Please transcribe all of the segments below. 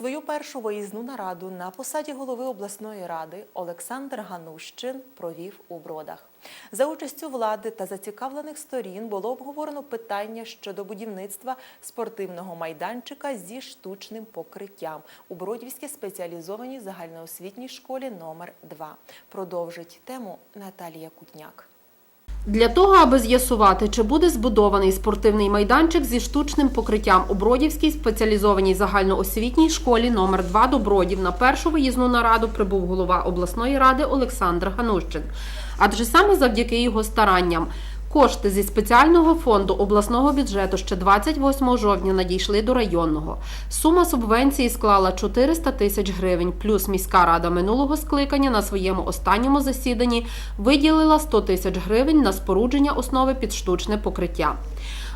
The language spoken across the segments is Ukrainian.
Свою першу виїзну нараду на посаді голови обласної ради Олександр Ганущин провів у Бродах. За участю влади та зацікавлених сторін було обговорено питання щодо будівництва спортивного майданчика зі штучним покриттям у Бродівській спеціалізованій загальноосвітній школі номер 2 Продовжить тему Наталія Кутняк. Для того, аби з'ясувати, чи буде збудований спортивний майданчик зі штучним покриттям у Бродівській спеціалізованій загальноосвітній школі номер 2 до Бродів, на першу виїзну нараду прибув голова обласної ради Олександр Ганущин. Адже саме завдяки його старанням Кошти зі спеціального фонду обласного бюджету ще 28 жовтня надійшли до районного. Сума субвенції склала 400 тисяч гривень, плюс міська рада минулого скликання на своєму останньому засіданні виділила 100 тисяч гривень на спорудження основи під штучне покриття.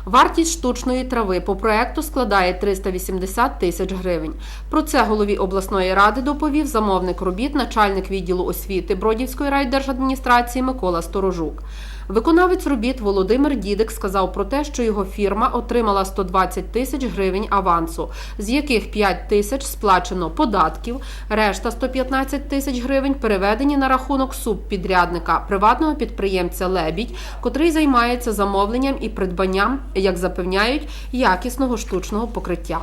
Вартість штучної трави по проекту складає 380 тисяч гривень. Про це голові обласної ради доповів замовник робіт, начальник відділу освіти Бродівської райдержадміністрації Микола Сторожук. Виконавець робіт Володимир Дідик сказав про те, що його фірма отримала 120 тисяч гривень авансу, з яких 5 тисяч сплачено податків, решта 115 тисяч гривень переведені на рахунок субпідрядника приватного підприємця Лебідь, котрий займається замовленням і придбанням, як запевняють, якісного штучного покриття.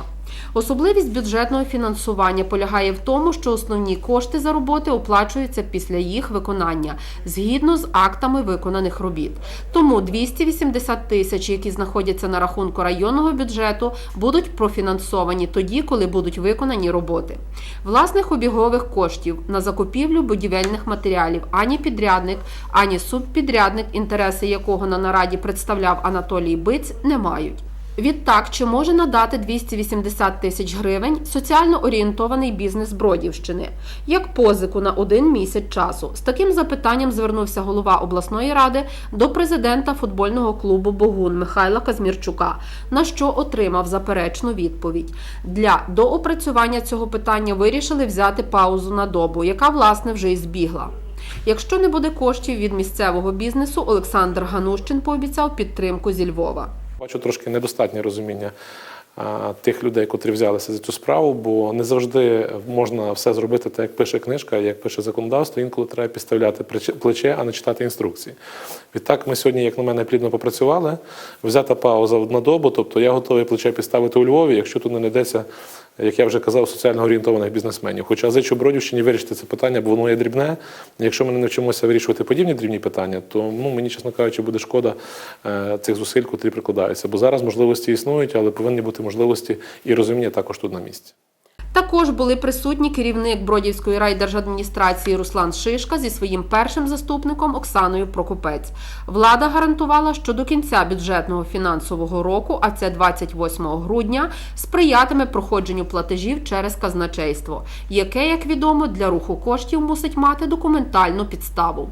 Особливість бюджетного фінансування полягає в тому, що основні кошти за роботи оплачуються після їх виконання згідно з актами виконаних робіт. Тому 280 тисяч, які знаходяться на рахунку районного бюджету, будуть профінансовані тоді, коли будуть виконані роботи. Власних обігових коштів на закупівлю будівельних матеріалів ані підрядник, ані субпідрядник, інтереси якого на нараді представляв Анатолій Биць, не мають. Відтак, чи може надати 280 тисяч гривень соціально орієнтований бізнес Бродівщини як позику на один місяць часу? З таким запитанням звернувся голова обласної ради до президента футбольного клубу Богун Михайла Казмірчука, на що отримав заперечну відповідь. Для доопрацювання цього питання вирішили взяти паузу на добу, яка власне вже й збігла. Якщо не буде коштів від місцевого бізнесу, Олександр Ганущин пообіцяв підтримку зі Львова. Бачу трошки недостатнє розуміння тих людей, котрі взялися за цю справу, бо не завжди можна все зробити так, як пише книжка, як пише законодавство. Інколи треба підставляти плече- а не читати інструкції. Відтак, ми сьогодні, як на мене, плідно попрацювали. Взята пауза на добу, тобто я готовий плече підставити у Львові, якщо тут не знайдеться, як я вже казав, соціально орієнтованих бізнесменів. Хоча зичу Бродівщині вирішити це питання, бо воно є дрібне. Якщо ми не навчимося вирішувати подібні дрібні питання, то ну, мені, чесно кажучи, буде шкода е, цих зусиль, котрі прикладаються. Бо зараз можливості існують, але повинні бути можливості і розуміння також тут на місці. Також були присутні керівник Бродівської райдержадміністрації Руслан Шишка зі своїм першим заступником Оксаною Прокопець. Влада гарантувала, що до кінця бюджетного фінансового року, а це 28 грудня, сприятиме проходженню платежів через казначейство, яке, як відомо, для руху коштів мусить мати документальну підставу.